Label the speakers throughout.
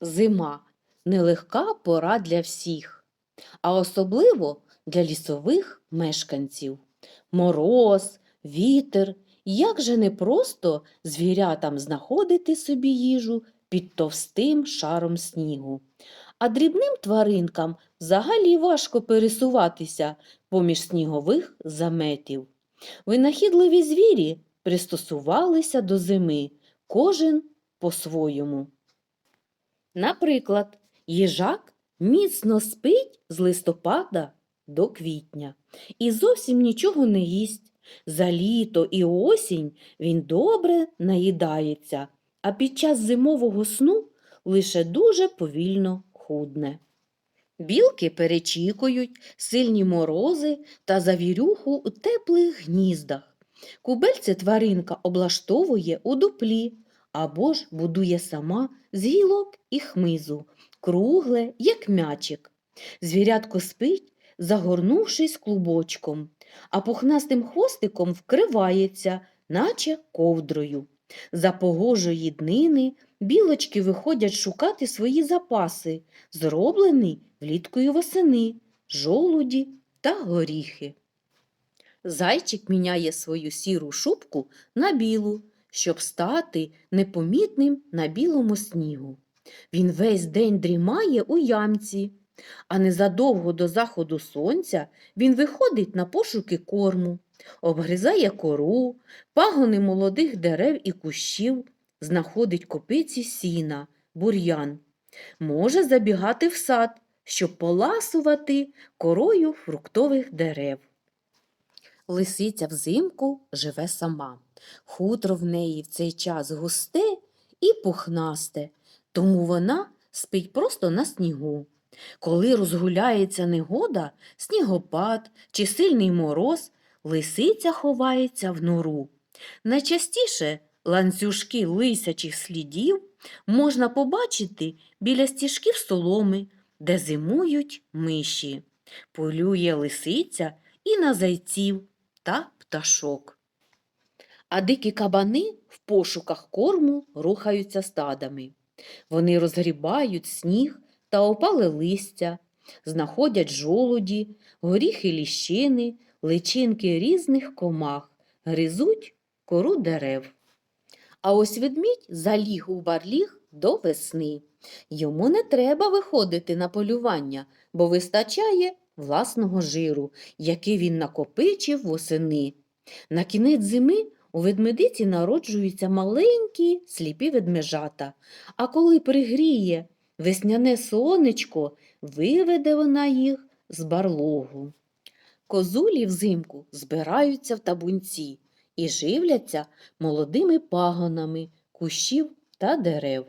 Speaker 1: Зима нелегка пора для всіх, а особливо для лісових мешканців. Мороз, вітер, як же непросто звірятам знаходити собі їжу під товстим шаром снігу. А дрібним тваринкам взагалі важко пересуватися поміж снігових заметів. Винахідливі звірі пристосувалися до зими, кожен по-своєму. Наприклад, їжак міцно спить з листопада до квітня і зовсім нічого не їсть. За літо і осінь він добре наїдається, а під час зимового сну лише дуже повільно худне. Білки перечікують сильні морози та завірюху у теплих гніздах. Кубельце тваринка облаштовує у дуплі або ж будує сама з гілок і хмизу, кругле, як м'ячик. Звірятко спить, загорнувшись клубочком, а пухнастим хвостиком вкривається, наче ковдрою. За погожої днини білочки виходять шукати свої запаси, зроблені влітку й восени, жолуді та горіхи. Зайчик міняє свою сіру шубку на білу, щоб стати непомітним на білому снігу. Він весь день дрімає у ямці, а незадовго до заходу сонця він виходить на пошуки корму, обгризає кору, пагони молодих дерев і кущів, знаходить копиці сіна, бур'ян. Може забігати в сад, щоб поласувати корою фруктових дерев. Лисиця взимку живе сама. Хутро в неї в цей час густе і пухнасте, тому вона спить просто на снігу. Коли розгуляється негода, снігопад чи сильний мороз, лисиця ховається в нору. Найчастіше ланцюжки лисячих слідів можна побачити біля стіжків соломи, де зимують миші. Полює лисиця і на зайців та пташок. А дикі кабани в пошуках корму рухаються стадами. Вони розгрібають сніг та опале листя, знаходять жолуді, горіхи ліщини, личинки різних комах, гризуть кору дерев. А ось ведмідь заліг у барліг до весни. Йому не треба виходити на полювання, бо вистачає власного жиру, який він накопичив восени. На кінець зими у ведмедиці народжуються маленькі сліпі ведмежата, а коли пригріє весняне сонечко, виведе вона їх з барлогу. Козулі взимку збираються в табунці і живляться молодими пагонами кущів та дерев.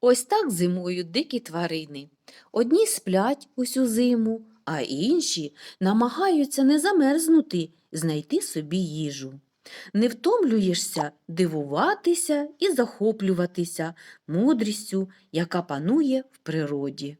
Speaker 1: Ось так зимують дикі тварини. Одні сплять усю зиму, а інші намагаються не замерзнути, знайти собі їжу. Не втомлюєшся дивуватися і захоплюватися мудрістю, яка панує в природі.